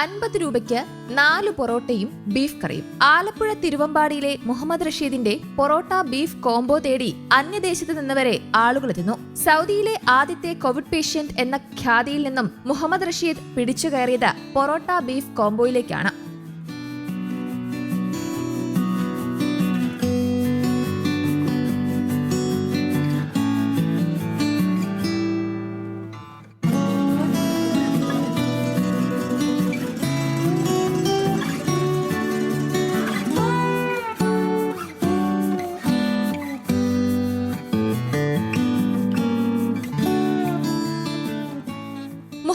അൻപത് രൂപയ്ക്ക് നാല് പൊറോട്ടയും ബീഫ് കറിയും. ആലപ്പുഴ തിരുവമ്പാടിയിലെ മുഹമ്മദ് റഷീദിന്റെ പൊറോട്ട ബീഫ് കോംബോ തേടി അന്യദേശത്ത് നിന്നവരെ ആളുകളെത്തുന്നു സൗദിയിലെ ആദ്യത്തെ കോവിഡ് പേഷ്യന്റ് എന്ന ഖ്യാതിയിൽ നിന്നും മുഹമ്മദ് റഷീദ് പിടിച്ചു കയറിയത് പൊറോട്ട ബീഫ് കോംബോയിലേക്കാണ്.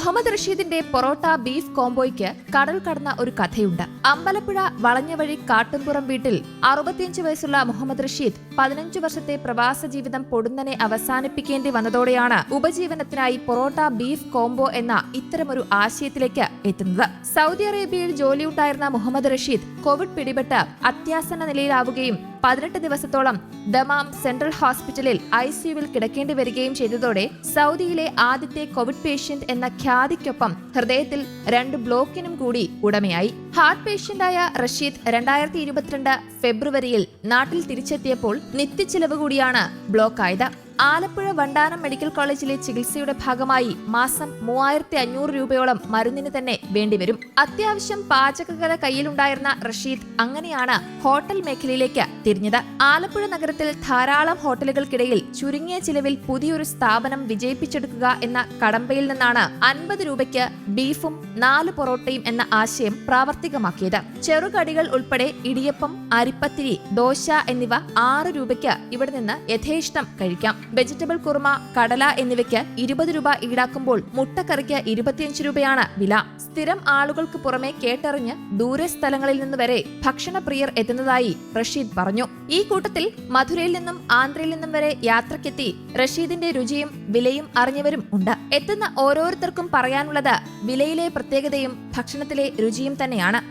മുഹമ്മദ് റഷീദിന്റെ പൊറോട്ട ബീഫ് കോംബോയ്ക്ക് കടൽ കടന്ന ഒരു കഥയുണ്ട്. അമ്പലപ്പുഴ വളഞ്ഞവഴി കാട്ടുംപുറം വീട്ടിൽ അറുപത്തിയഞ്ച് വയസ്സുള്ള മുഹമ്മദ് റഷീദ് പതിനഞ്ചു വർഷത്തെ പ്രവാസ ജീവിതം പൊടുന്നനെ അവസാനിപ്പിക്കേണ്ടി വന്നതോടെയാണ് ഉപജീവനത്തിനായി പൊറോട്ട ബീഫ് കോംബോ എന്ന ഇത്തരമൊരു ആശയത്തിലേക്ക് എത്തുന്നത്. സൗദി അറേബ്യയിൽ ജോലിയുണ്ടായിരുന്ന മുഹമ്മദ് റഷീദ് കോവിഡ് പിടിപെട്ട് അത്യാസന്ന നിലയിലാവുകയും പതിനെട്ട് ദിവസത്തോളം ദമാം സെൻട്രൽ ഹോസ്പിറ്റലിൽ ഐ സിയുവിൽ കിടക്കേണ്ടി വരികയും ചെയ്തതോടെ സൗദിയിലെ ആദ്യത്തെ കോവിഡ് പേഷ്യന്റ് എന്ന ഖ്യാതിക്കൊപ്പം ഹൃദയത്തിൽ രണ്ട് ബ്ലോക്കിനും കൂടി ഉടമയായി. ഹാർട്ട് പേഷ്യന്റായ റഷീദ് രണ്ടായിരത്തി ഇരുപത്തിരണ്ട് ഫെബ്രുവരിയിൽ നാട്ടിൽ തിരിച്ചെത്തിയപ്പോൾ നിത്യച്ചിലവ് കൂടിയാണ് ബ്ലോക്കായത്. ആലപ്പുഴ വണ്ടാനം മെഡിക്കൽ കോളേജിലെ ചികിത്സയുടെ ഭാഗമായി മാസം മൂവായിരത്തി അഞ്ഞൂറ് രൂപയോളം മരുന്നിന് തന്നെ വേണ്ടിവരും. അത്യാവശ്യം പാചകകല കയ്യിലുണ്ടായിരുന്ന റഷീദ് അങ്ങനെയാണ് ഹോട്ടൽ മേഖലയിലേക്ക് തിരിഞ്ഞത്. ആലപ്പുഴ നഗരത്തിൽ ധാരാളം ഹോട്ടലുകൾക്കിടയിൽ ചുരുങ്ങിയ ചിലവിൽ പുതിയൊരു സ്ഥാപനം വിജയിപ്പിച്ചെടുക്കുക എന്ന കടമ്പയിൽ നിന്നാണ് അൻപത് രൂപയ്ക്ക് ബീഫും നാല് പൊറോട്ടയും എന്ന ആശയം പ്രാവർത്തികമാക്കിയത്. ചെറുകടികൾ ഉൾപ്പെടെ ഇടിയപ്പം അരിപ്പത്തിരി ദോശ എന്നിവ ആറ് രൂപയ്ക്ക് ഇവിടെ നിന്ന് യഥേഷ്ടം കഴിക്കാം. വെജിറ്റബിൾ കുറുമ കടല എന്നിവയ്ക്ക് ഇരുപത് രൂപ ഈടാക്കുമ്പോൾ മുട്ടക്കറിക്ക് ഇരുപത്തിയഞ്ച് രൂപയാണ് വില. സ്ഥിരം ആളുകൾക്ക് പുറമെ കേട്ടറിഞ്ഞ് ദൂരെ സ്ഥലങ്ങളിൽ നിന്ന് വരെ ഭക്ഷണപ്രിയർ എത്തുന്നതായി റഷീദ് പറഞ്ഞു. ഈ കൂട്ടത്തിൽ മധുരയിൽ നിന്നും ആന്ധ്രയിൽ നിന്നും വരെ യാത്രക്കെത്തി റഷീദിന്റെ രുചിയും വിലയും അറിഞ്ഞവരും ഉണ്ട്. എത്തുന്ന ഓരോരുത്തർക്കും പറയാനുള്ളത് വിലയിലെ പ്രത്യേകതയും ഭക്ഷണത്തിലെ രുചിയും തന്നെയാണ്.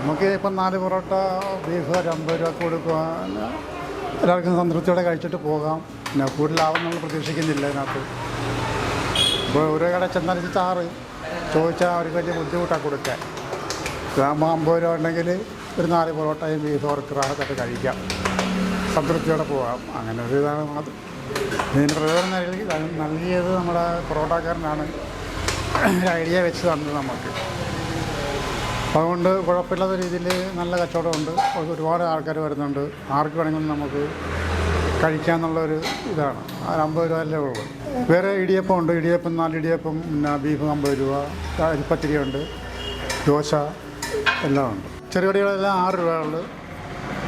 നമുക്ക് ഇപ്പം നാല് പൊറോട്ട ബീഫ് അമ്പത് രൂപ കൊടുക്കുക. എല്ലാവർക്കും സംതൃപ്തിയോടെ കഴിച്ചിട്ട് പോകാം. പിന്നെ കൂടുതലാവും നമ്മൾ പ്രതീക്ഷിക്കുന്നില്ല ഇതിനകത്ത്. ഇപ്പോൾ ഓരോ കട ചെന്നാൽ ചാറ്. ചോദിച്ചാൽ അവർക്ക് വലിയ ബുദ്ധിമുട്ടാണ് കൊടുക്കാൻ. ഇതാകുമ്പോൾ അമ്പത് രൂപ ഉണ്ടെങ്കിൽ ഒരു നാല് പൊറോട്ടയും ബീഫ് അവർക്ക് റാഹത്തായിട്ട് കഴിക്കാം. സംതൃപ്തിയോടെ പോകാം അങ്ങനെ ഒരു ഇതാണ് അത്. ഇതിന് പ്രയോജനം നൽകി നൽകിയത് നമ്മുടെ പൊറോട്ടക്കാരനാണ്. ഒരു ഐഡിയ വെച്ച് തന്നത് നമുക്ക് അതുകൊണ്ട് കുഴപ്പമില്ലാത്ത രീതിയിൽ നല്ല കച്ചവടമുണ്ട്. ഒരുപാട് ആൾക്കാർ വരുന്നുണ്ട്. ആർക്ക് വേണമെങ്കിലും നമുക്ക് കഴിക്കാമെന്നുള്ളൊരു ഇതാണ്. അമ്പത് രൂപ അല്ലേ ഉള്ളൂ. വേറെ ഇടിയപ്പം ഉണ്ട്. ഇടിയപ്പം നാല് ഇടിയപ്പം പിന്നെ ബീഫ് അമ്പത് രൂപ അരിപ്പത്തിരി ഉണ്ട് ദോശ എല്ലാം ഉണ്ട് ചെറുകടികളെല്ലാം ആറ് രൂപ ഉണ്ട്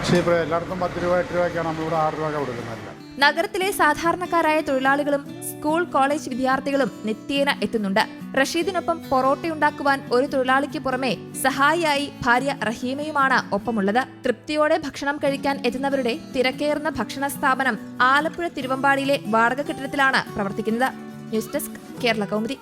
ചീപ്പ് എല്ലായിടത്തും പത്ത് രൂപ എട്ട് രൂപയ്ക്കാണ് നമ്മളിവിടെ ആറ് രൂപ കൊടുക്കുന്നത്. നഗരത്തിലെ സാധാരണക്കാരായ തൊഴിലാളികളും സ്കൂൾ കോളേജ് വിദ്യാർത്ഥികളും നിത്യേന എത്തുന്നുണ്ട്. റഷീദിനൊപ്പം പൊറോട്ട ഉണ്ടാക്കുവാൻ ഒരു തൊഴിലാളിക്ക് പുറമെ സഹായിയായി ഭാര്യ റഹീമയുമാണ് ഒപ്പമുള്ളത്. തൃപ്തിയോടെ ഭക്ഷണം കഴിക്കാൻ എത്തുന്നവരുടെ തിരക്കേറുന്ന ഭക്ഷണ സ്ഥാപനം ആലപ്പുഴ തിരുവമ്പാടിയിലെ വാടക കെട്ടിടത്തിലാണ് പ്രവർത്തിക്കുന്നത്. News desk Kerala Kaumudi.